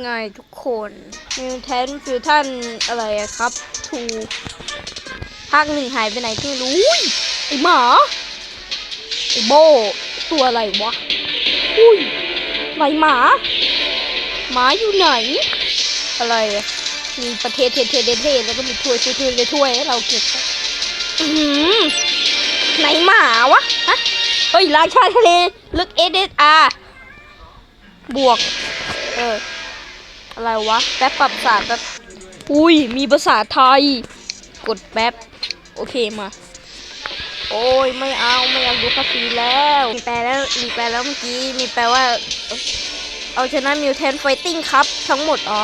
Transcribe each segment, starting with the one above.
ไงทุกคนมิวแทนฟิวท่านอะไรอะครับทูภาคหนึ่งหายไปไหนก็ไม่รู้อุ๊ยไอหมาไอโบตัวอะไรวะอุ้ยไรหมาหมาอยู่ไหน อะไรมีประเทศเทศเทเทแล้วก็มีถ้วยถ้วยถ้วยถ้วยให้เราเก็บอือหือไหนหมาวะฮะเฮ้ยราชาทะเลลึกเอเดอาบวก เออ อะไรวะ แป๊บปรับภาษาแป๊บ อุ้ย มีภาษาไทย กดแป๊บ โอเคมา โอ้ย ไม่เอา ไม่อยากดูคาฟีแล้ว มีแปลแล้ว มีแปลแล้วเมื่อกี้ มีแปลว่า เอาชนะมิวแทนไฟติ้งครับ ทั้งหมด อ๋อ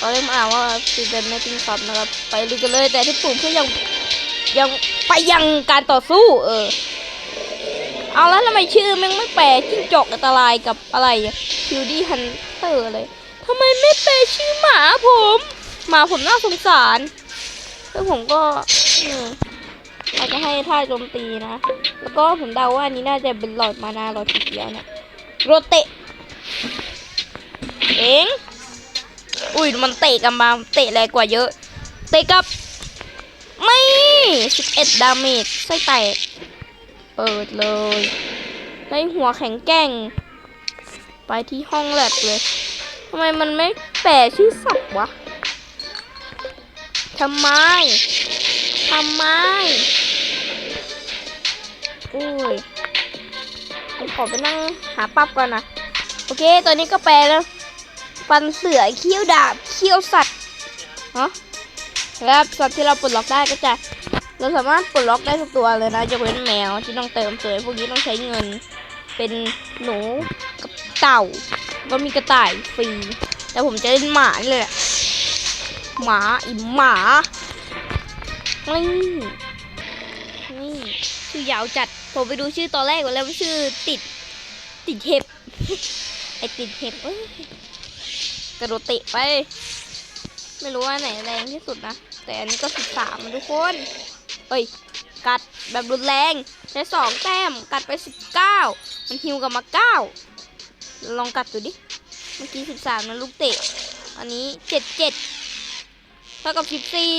ตอนแรกมาอ่านว่าซีเดนไฟติ้งครับนะครับ ไปลุยกันเลย แต่ที่ปุ่มเพื่อยัง ยัง ไปยังการต่อสู้ เออ เอาแล้วทำไมชื่อม่งไม่แปลจิ้งจอกอันตรายกับอะไรคิวดี้ฮันเตอร์อะไร ทำไมไม่แปชื่อหมาผมหมาผมน่าสงสาร แล้วผมก็อืมเราจะให้ท่าโจมตีนะ แล้วก็ผมเดาว่านนี้น่าจะเป็นหลอดมานาหลอดสีเขียวเนี่ยโรเตะเองอุ้ยมันเตะกันมาเตะแรงกว่าเยอะ เตะกับ ไม่สิบเอ็ดดาเมจไส้แตกเปิดเลยได้หัวแข็งแกร่ง ไปที่ห้องแลบเลย ทำไมมันไม่แปะชื่อสับวะทำไม ทำไมอุ้ยผมขอไปนั่งหาปั๊บก่อนนะ โอเคตัวนี้ก็แปลแล้ว ฟันเสือเขี้ยวดาบเขี้ยวสัตว์เฮะแล้วสัตว์ที่เราปลดล็อกได้ก็จะ เราสามารถปลดล็อกได้ทุกตัวเลยนะยกเว้นแมวที่ต้องเติมเสริมพวกนี้ต้องใช้เงิน เป็นหนูกับเต่า ก็มีกระต่ายฟรี แต่ผมจะเล่นหมานี่เลยแหละหมาอีหมานี่นี่ชื่อยาวจัด ผมไปดูชื่อตอนแรกก่อนแล้วมันชื่อติด ติดเห็บไอติดเห็บเอ้ยกระโดดเตะไป ไม่รู้ว่าไหนแรงที่สุดนะ แต่อันนี้ก็สิบสามทุกคนเอ้ย กัดแบบรุนแรงใช้สองแต้ม กัดไปสิบเก้ามันฮิวกลับมาเก้า ลองกัดดูดิ เมื่อกี้สิบสามนะลูกเตะ อันนี้เจ็ดเจ็ดเท่ากับสิบสี่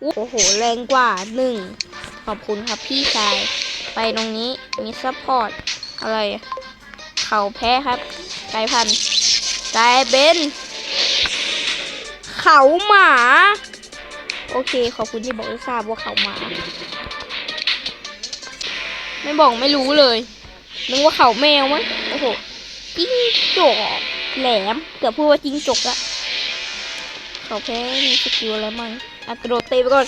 โอ้โห แรงกว่าหนึ่ง ขอบคุณครับพี่ชาย ไปตรงนี้มีซัพพอร์ต อะไร เขาแพ้ครับกายพันกายเป็นเขาหมา โอเค ขอบคุณที่บอกให้ทราบว่าเขาหมา ไม่บอกไม่รู้เลย นึกว่าเขาแมวมั้งโอ้โห จิ้งจกแหลมเกือบพูดว่าจิ้งจกอะเขาแพ้มีสกิลอะไรมั่งอะกระโดดเตะไปก่อน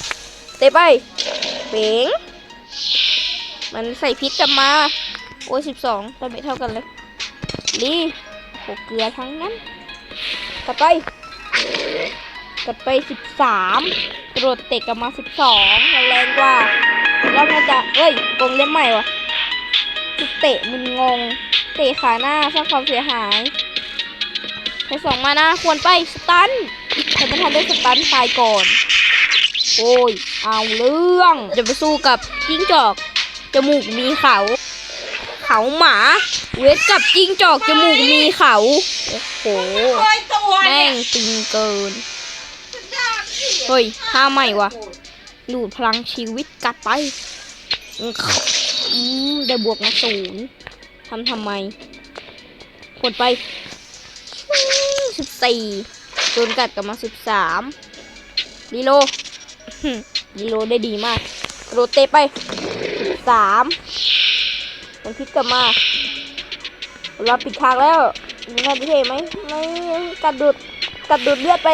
เตะไปเป๋งมันใส่พิษกลับมา โอ้ยสิบสองไปไม่เท่ากันเลยลีโหเกลือทั้งนั้นกลับไปกัดไปสิบสามกระโดดเตะกลับมาสิบสองแรงกว่า แล้วน่าจะเอ้ยกงเล่มใหม่วะ จุดเตะมึนงง เตะขาหน้าสร้างความเสียหายใช้สองมานะควรไปสตันแต่ไม่ทันได้สตันตายก่อน โอ้ย เอาเรื่องจะไปสู้กับจิ้งจอก จมูกมีเขา เขาหมา เวทกับจิ้งจอก จมูกมีเขา โอ้โหเคยตัวแม่เนี่ยงตึงเกิน เฮ้ยท่าใหม่วะดูดพลังชีวิตกัดไป อืมได้บวกมาศูนย์ทำทำไมกดไปสิบสี่โดนกัดกลับมาสิบสามรีโลหึรีโลได้ดีมากกระโดดเตะไปสิบสามมันพลิกกลับมาเราปิดทางแล้วนี่น่าจะเทไหมไม่กัดดูดกัดดูดเลือดไป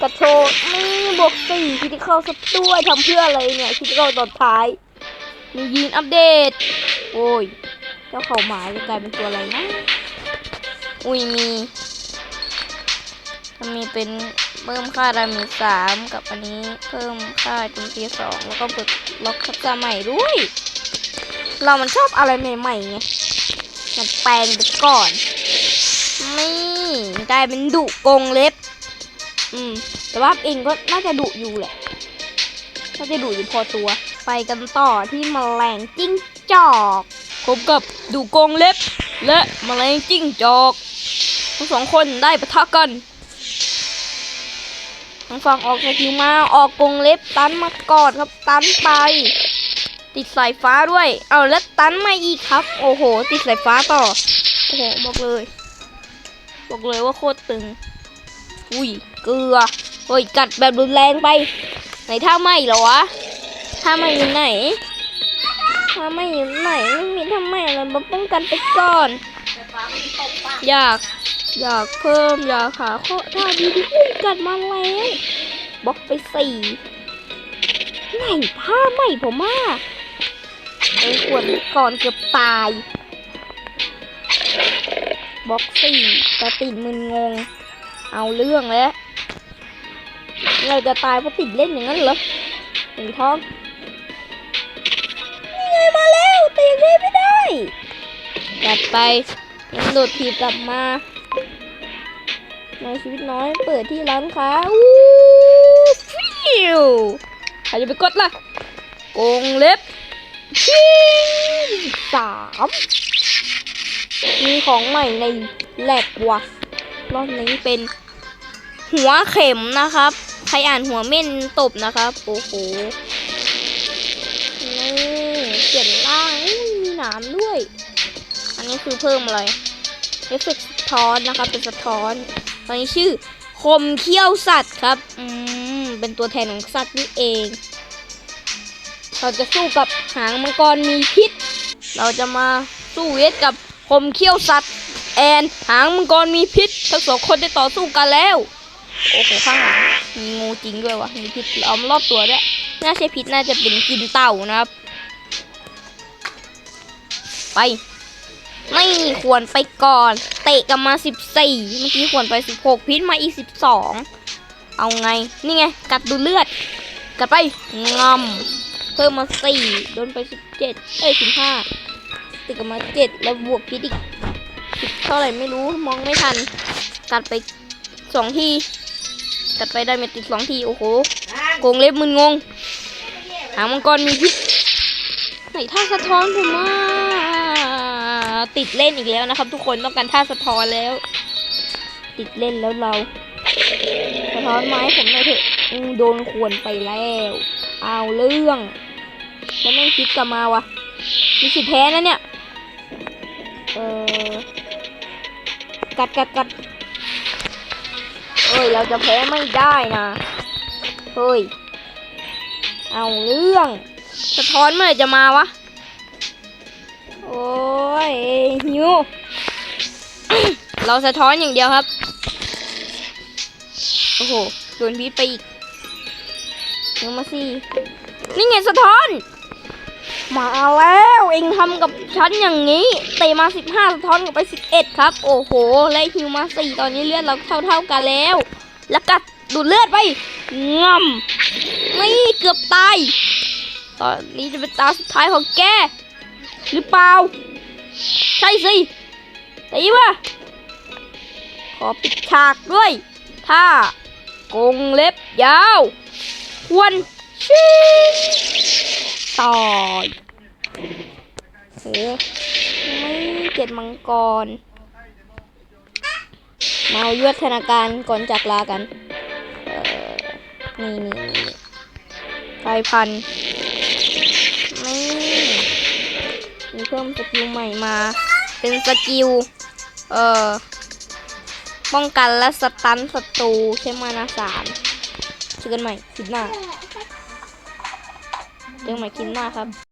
กระโชกนี่บวกสี่คิดเข้าสักด้วยทำเพื่ออะไรเนี่ยคิดเข้าตอนท้าย มียีนอัปเดต โอ้ย เจ้าเขาหมาจะกลายเป็นตัวอะไรนะ อุ้ยมีมันมีเป็นเพิ่มค่าดาเมจสามกับอันนี้เพิ่มค่าโจมตีสองแล้วก็เปิดล็อกทับจาใหม่ด้วย เรามันชอบอะไรใหม่ๆไงมันแปลงไปก่อนนี่กลายเป็นดุกงเล็บ อืม แต่ว่าเองก็น่าจะดุอยู่แหละาจะดุอยู่พอตัว ไปกันต่อที่แมลงจิ้งจอกพบกับดุกรงเล็บ และแมลงจิ้งจอกทั้งสองคนได้ปะทะกันทางฝั่งออกสกิลมาออกกรงเล็บตันมาก่อนครับตันไป ติดสายฟ้าด้วย เอาแล้วตันมาอีกครับ โอ้โห ติดสายฟ้าต่อโอ้โหบอกเลย บอกเลยว่าโคตรตึง อุ้ยเกลือเฮ้ยกัดแบบรุนแรงไป ไหนท่าไม่เหรอวะท่าไม่อยู่ไหนท่าไม่อยู่ไหนไม่มีท่าไม่อะไรมาป้องกันไปก่อน อยากอยากเพิ่มอยากหาข้อท่าดีที่อุ้ยกัดมาแล้วบล็อกไปสี่ไหนท่าไม่ผมอะไอ้ขวดก่อนเกือบตายบล็อกสี่แต่ติดมึนงง เอาเรื่องแล้ว เราจะตายเพราะติดเล่นอย่างนั้นเหรอหนึ่งท้องนี่ไงมาแล้วแต่ยังเล่นไม่ได้กลับไปยังโดดถีบกลับมาในชีวิตน้อยเปิดที่ร้านค้าอู้ฟิวใครจะไปกดล่ะกงเล็บชิงสามมีของใหม่ในแลกว่ะรอบนี้เป็นหัวเข็มนะครับ ใครอ่านหัวเม่นตบนะครับ โอ้โหนี่เปลี่ยนร่างมีหนามด้วย อันนี้คือเพิ่มอะไรเอฟเฟกต์สะท้อนนะครับ เป็นสะท้อน ตอนนี้ชื่อคมเขี้ยวสัตว์ครับ อืม เป็นตัวแทนของสัตว์นี่เอง เราจะสู้กับหางมังกรมีพิษ เราจะมาสู้เวทกับคมเขี้ยวสัตว์ แอนหางมังกรมีพิษ ทั้งสองคนได้ต่อสู้กันแล้ว โอ้โหข้างหลังมีงูจริงด้วยวะมีพิษล้อมรอบตัวด้วยน่าใช่พิษน่าจะเป็นกินเต่านะครับ ไป ไม่ควรไปก่อน เตะกันมาสิบสี่เมื่อกี้ควรไปสิบหกพิษมาอีกสิบสองเอาไง นี่ไง กัดดูเลือด กัดไปงำเพิ่มมาสี่โดนไปสิบเจ็ดเอ้ยสิบห้าติดกันมาเจ็ดแล้วบวกพิษอีกสิบเท่าไหร่ไม่รู้มองไม่ทัน กัดไปสองที กัดไปได้เม็ดติดสองที โอ้โหโกงเล็บมึนงง หางมังกรมีพิษไหนท่าสะท้อนผมว่าติดเล่นอีกแล้วนะครับ ทุกคนต้องการท่าสะท้อนแล้ว ติดเล่นแล้วเรา สะท้อนไม้ผมหน่อยเถอะอืมโดนขวนไปแล้ว เอาเรื่องแล้วแม่งคิดกลับมาวะมีสิทธิ์แพ้นะเนี่ย เออกัดกัดกัด เอ้ย เราจะแพ้ไม่ได้นะ เฮ้ย เอาเรื่อง สะท้อนเมื่อไรจะมาวะ โอ้ยหิว เราสะท้อนอย่างเดียวครับ โอ้โห โดนพิษไปอีกลงมาสิ นี่ไงสะท้อน มาแล้ว เองทำกับ ฉันอย่างนี้เตะมา 15 สะท้อนกลับไป 11 ครับ โอ้โหไล่ฮิวมา4ตอนนี้เลือดเราเท่า ๆกันแล้ว แล้วกัดดูดเลือดไปงำไม่เกือบตายตอนนี้จะเป็นตาสุดท้ายของแก หรือเปล่า ใช่สิตีวะขอปิดฉากด้วย ถ้ากงเล็บยาวควรชิต่อย โหไม่เจ็ดมังกร มาเยวดธนาการก่อนจากลากัน เออนี่นี่นี่ไฟพันไม่มีเพิ่มสกิลใหม่มา เป็นสกิล เอ่อ ป้องกันและสตันศัตรูใช้มานาสามเจอกันใหม่คลิปหน้าเจอกันใหม่คลิปหน้าครับ